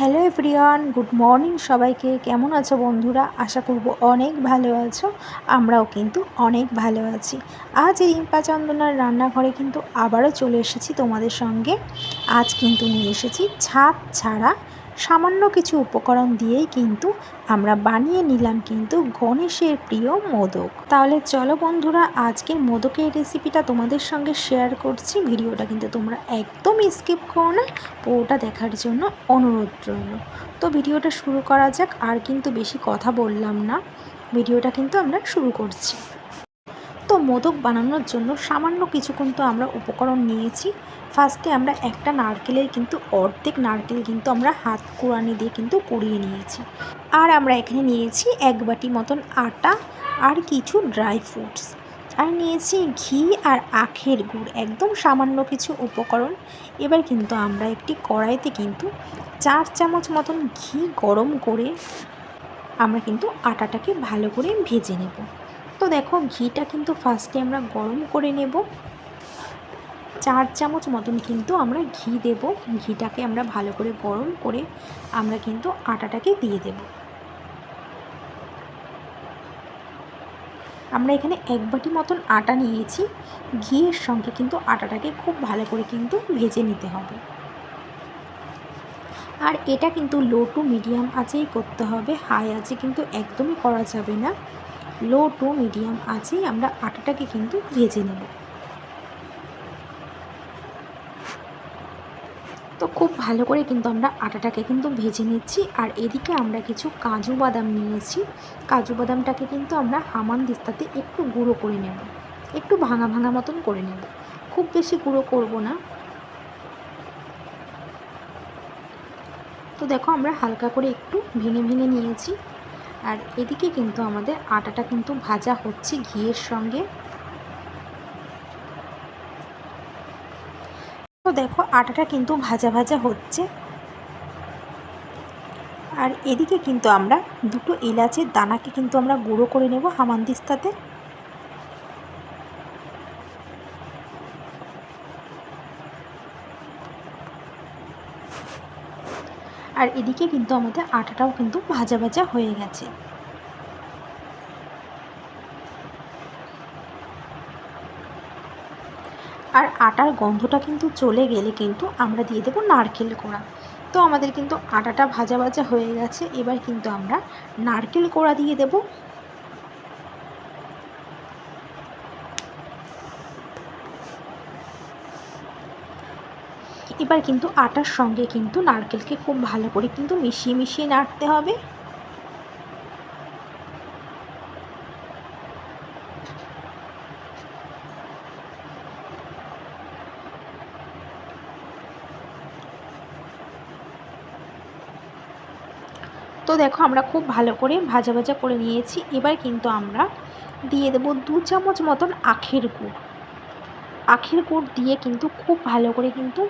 Hello everyone, good morning সবাইকে। কেমন আছো বন্ধুরা? আশা করব অনেক ভালো আছো, আমরাও কিন্তু অনেক ভালো আছি। আজ রিম্পা চন্দনার রান্নাঘরে কিন্তু আবারও চলে এসেছি তোমাদের সঙ্গে। আজ কিন্তু নিয়ে এসেছি ছাদ ছাড়া সামান্য কিছু উপকরণ দিয়েই কিন্তু আমরা বানিয়ে নিলাম কিন্তু গণেশের প্রিয় মোদক। তাহলে চলো বন্ধুরা, আজকের মোদকের রেসিপিটা তোমাদের সঙ্গে শেয়ার করছি। ভিডিওটা কিন্তু তোমরা একদম স্কিপ করো না, পুরোটা দেখার জন্য অনুরোধ রইল। তো ভিডিওটা শুরু করা যাক, আর কিন্তু বেশি কথা বললাম না। ভিডিওটা কিন্তু আমরা শুরু করছি। তো মোদক বানানোর জন্য সামান্য কিছু কিন্তু আমরা উপকরণ নিয়েছি। ফার্স্টে আমরা একটা নারকেলের কিন্তু অর্ধেক নারকেল কিন্তু আমরা হাত কোড়ানি দিয়ে কিন্তু কুড়িয়ে নিয়েছি। আর আমরা এখানে নিয়েছি এক বাটি মতন আটা আর কিছু ড্রাই ফ্রুটস। আর নিয়েছি ঘি আর আখের গুড়, একদম সামান্য কিছু উপকরণ। এবার কিন্তু আমরা একটি কড়াইতে কিন্তু চার চামচ মতন ঘি গরম করে আমরা কিন্তু আটাটাকে ভালো করে ভেজে নেব। তো দেখো, ঘিটা কিন্তু ফার্স্টে আমরা গরম করে নেব। চার চামচ মতন কিন্তু আমরা ঘি দেব। ঘিটাকে আমরা ভালো করে গরম করে আমরা কিন্তু আটাটাকে দিয়ে দেব। আমরা এখানে এক বাটি মতন আটা নিয়েছি। ঘিয়ের সঙ্গে কিন্তু আটাটাকে খুব ভালো করে কিন্তু ভেজে নিতে হবে। আর এটা কিন্তু লো টু মিডিয়াম আঁচেই করতে হবে। হাই আঁচে কিন্তু একদমই করা যাবে না। লো টু মিডিয়াম আঁচেই আমরা আটাটাকে কিন্তু ভেজে নেব। তো খুব ভালো করে কিন্তু আমরা আটাটাকে কিন্তু ভেজে নিচ্ছি। আর এদিকে আমরা কিছু কাজু বাদাম নিয়েছি। কাজু বাদামটাকে কিন্তু আমরা হামান দিস্তাতে একটু গুঁড়ো করে নেব। একটু ভাঙা ভাঙা মতন করে নেব। খুব বেশি গুঁড়ো করব না। তো দেখো আমরা হালকা করে একটু ভেঙে ভেঙে নিয়েছি। আর এদিকে কিন্তু আমাদের আটাটা কিন্তু ভাজা হচ্ছে ঘিয়ের সঙ্গে। তো দেখো, আটাটা কিন্তু ভাজা ভাজা হচ্ছে। আর এদিকে কিন্তু আমরা দুটো এলাচের দানাকে কিন্তু আমরা গুঁড়ো করে নেব হামানদিস্তাতে। আর এদিকে কিন্তু আমাদের আটাটাও কিন্তু ভাজা ভাজা হয়ে গেছে। আর আটার গন্ধটা কিন্তু চলে গেলে কিন্তু আমরা দিয়ে দেবো নারকেল কোড়া। তো আমাদের কিন্তু আটাটা ভাজা ভাজা হয়ে গেছে, এবার কিন্তু আমরা নারকেল কোড়া দিয়ে দেব। এবার কিন্তু আটার সঙ্গে কিন্তু নারকেলকে খুব ভালো করে কিন্তু মিশিয়ে মিশিয়ে নাড়তে হবে। তো দেখো আমরা খুব ভালো করে ভাজা ভাজা করে নিয়েছি। এবার কিন্তু আমরা দিয়ে দেবো দু চামচ মতন আখের গুড়। আখের গুড় দিয়ে কিন্তু খুব ভালো করে কিন্তু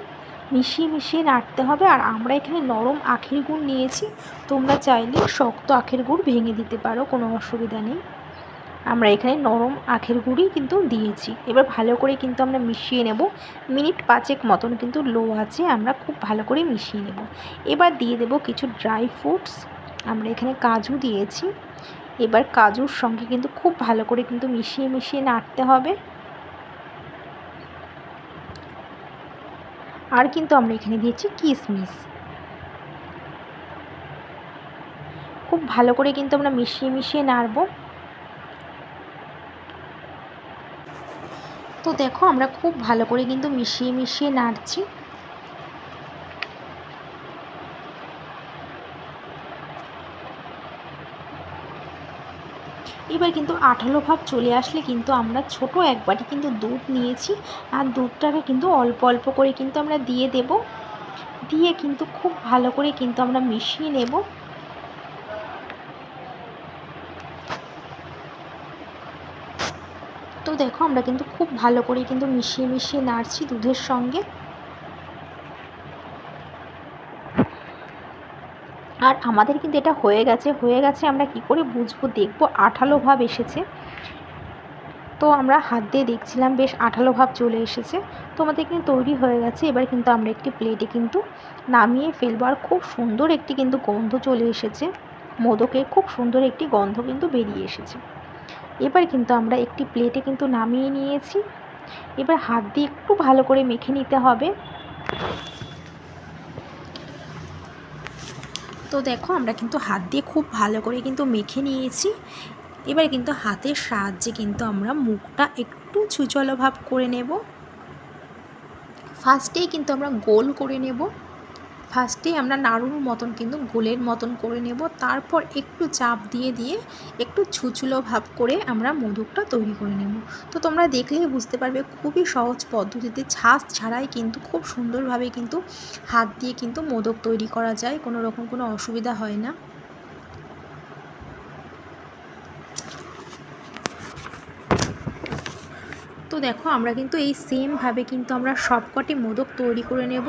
মিশিয়ে মিশিয়ে নাড়তে হবে। আর আমরা এখানে নরম আখের গুড় নিয়েছি। তোমরা চাইলে শক্ত আখের গুড় ভেঙে দিতে পারো, কোনো অসুবিধা নেই। আমরা এখানে নরম আখের গুঁড়ি কিন্তু দিয়েছি। এবার ভালো করে কিন্তু আমরা মিশিয়ে নেব। মিনিট পাঁচেক মতন কিন্তু লো আছে, আমরা খুব ভালো করে মিশিয়ে নেব। এবার দিয়ে দেব কিছু ড্রাই ফ্রুটস। আমরা এখানে কাজু দিয়েছি। এবার কাজুর সঙ্গে কিন্তু খুব ভালো করে কিন্তু মিশিয়ে মিশিয়ে নাড়তে হবে। আর কিন্তু আমরা এখানে দিয়েছি কিসমিস। খুব ভালো করে কিন্তু আমরা মিশিয়ে মিশিয়ে নাড়বো। তো দেখো আমরা খুব ভালো করে কিন্তু মিশিয়ে মিশিয়ে নাড়ছি। এবার কিন্তু আঠালো ভাব চলে আসলে কিন্তু আমরা ছোট এক বাটি কিন্তু দুধ নিয়েছি, আর দুধটাকে কিন্তু অল্প অল্প করে কিন্তু আমরা দিয়ে দেব। দিয়ে কিন্তু খুব ভালো করে কিন্তু আমরা মিশিয়ে নেব। তো দেখো আমরা কিন্তু খুব ভালো করে কিন্তু মিশিয়ে মিশিয়ে নাড়ছি দুধের সঙ্গে। আর আমাদের কিন্তু এটা হয়ে গেছে হয়ে গেছে, আমরা কি করে বুঝব? দেখব, আঠালো ভাব এসেছে। তো আমরা হাত দিয়ে দেখছিলাম, বেশ আঠালো ভাব চলে এসেছে। তো আমাদের কিন্তু তৈরি হয়ে গেছে। এবার কিন্তু আমরা একটি প্লেটে কিন্তু নামিয়ে ফেলব। আর খুব সুন্দর একটি কিন্তু গন্ধ চলে এসেছে। মোদকের খুব সুন্দর একটি গন্ধ কিন্তু বেরিয়ে এসেছে। এবার কিন্তু আমরা একটি প্লেটে কিন্তু নামিয়ে নিয়েছি। এবার হাত দিয়ে একটু ভালো করে মেখে নিতে হবে। তো দেখো, আমরা কিন্তু হাত দিয়ে খুব ভালো করে কিন্তু মেখে নিয়েছি। এবার কিন্তু হাতের সাহায্যে কিন্তু আমরা মুখটা একটু ছুচলো ভাব করে নেব। ফার্স্টেই কিন্তু আমরা গোল করে নেব। ফার্স্টেই আমরা নাড়ুর মতন কিন্তু গোলের মতন করে নেব। তারপর একটু চাপ দিয়ে দিয়ে একটু ছুচলো ভাব করে আমরা মোদকটা তৈরি করে নেব। তো তোমরা দেখলেই বুঝতে পারবে খুবই সহজ পদ্ধতিতে ছাঁচ ছাড়াই কিন্তু খুব সুন্দরভাবে কিন্তু হাত দিয়ে কিন্তু মোদক তৈরি করা যায়, কোনো রকম কোনো অসুবিধা হয় না। তো দেখো আমরা কিন্তু এই সেমভাবে কিন্তু আমরা সবকটি মোদক তৈরি করে নেব।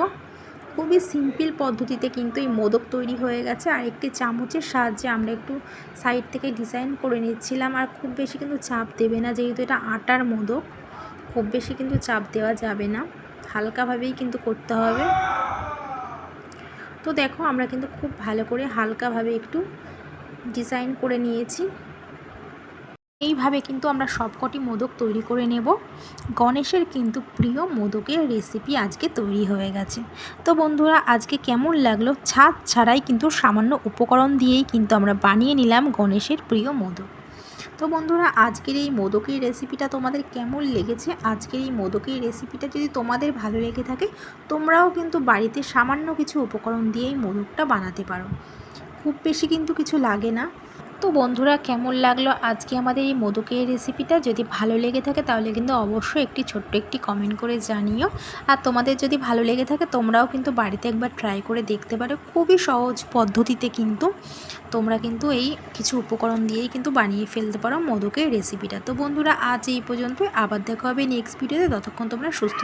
খুবই সিম্পল পদ্ধতিতে কিন্তু এই মোদক তৈরি হয়ে গেছে। আর একটি চামচের সাহায্যে আমরা একটু সাইড থেকে ডিজাইন করে নিচ্ছিলাম। আর খুব বেশি কিন্তু চাপ দেবে না, যেহেতু এটা আটার মোদক। খুব বেশি কিন্তু চাপ দেওয়া যাবে না। হালকাভাবেই কিন্তু করতে হবে। তো দেখো, আমরা কিন্তু খুব ভালো করে হালকাভাবে একটু ডিজাইন করে নিয়েছি। এইভাবে কিন্তু আমরা সবকটি মোদক তৈরি করে নেব। গণেশের কিন্তু প্রিয় মোদকের রেসিপি আজকে তৈরি হয়ে গেছে। তো বন্ধুরা, আজকে কেমন লাগল? ছাদ ছাড়াই কিন্তু সামান্য উপকরণ দিয়েই কিন্তু আমরা বানিয়ে নিলাম গণেশের প্রিয় মোদক। তো বন্ধুরা, আজকের এই মোদকের রেসিপিটা তোমাদের কেমন লেগেছে? আজকের এই মোদকের রেসিপিটা যদি তোমাদের ভালো লেগে থাকে, তোমরাও কিন্তু বাড়িতে সামান্য কিছু উপকরণ দিয়েই মোদকটা বানাতে পারো। খুব বেশি কিন্তু কিছু লাগে না। তো বন্ধুরা, কেমন লাগল আজকে আমাদের এই মোদকের রেসিপিটা যদি ভালো লেগে থাকে তাহলে কিন্তু অবশ্যই একটি ছোট্ট একটি কমেন্ট করে জানিও। আর তোমাদের যদি ভালো লেগে থাকে তোমরাও কিন্তু বাড়িতে একবার ট্রাই করে দেখতে পারো। খুবই সহজ পদ্ধতিতে কিন্তু তোমরা কিন্তু এই কিছু উপকরণ দিয়েই কিন্তু বানিয়ে ফেলতে পারো মোদকের রেসিপিটা তো বন্ধুরা, আজ এই পর্যন্ত আবার দেখা হবে নেক্সট ভিডিওতে ততক্ষণ তোমরা সুস্থ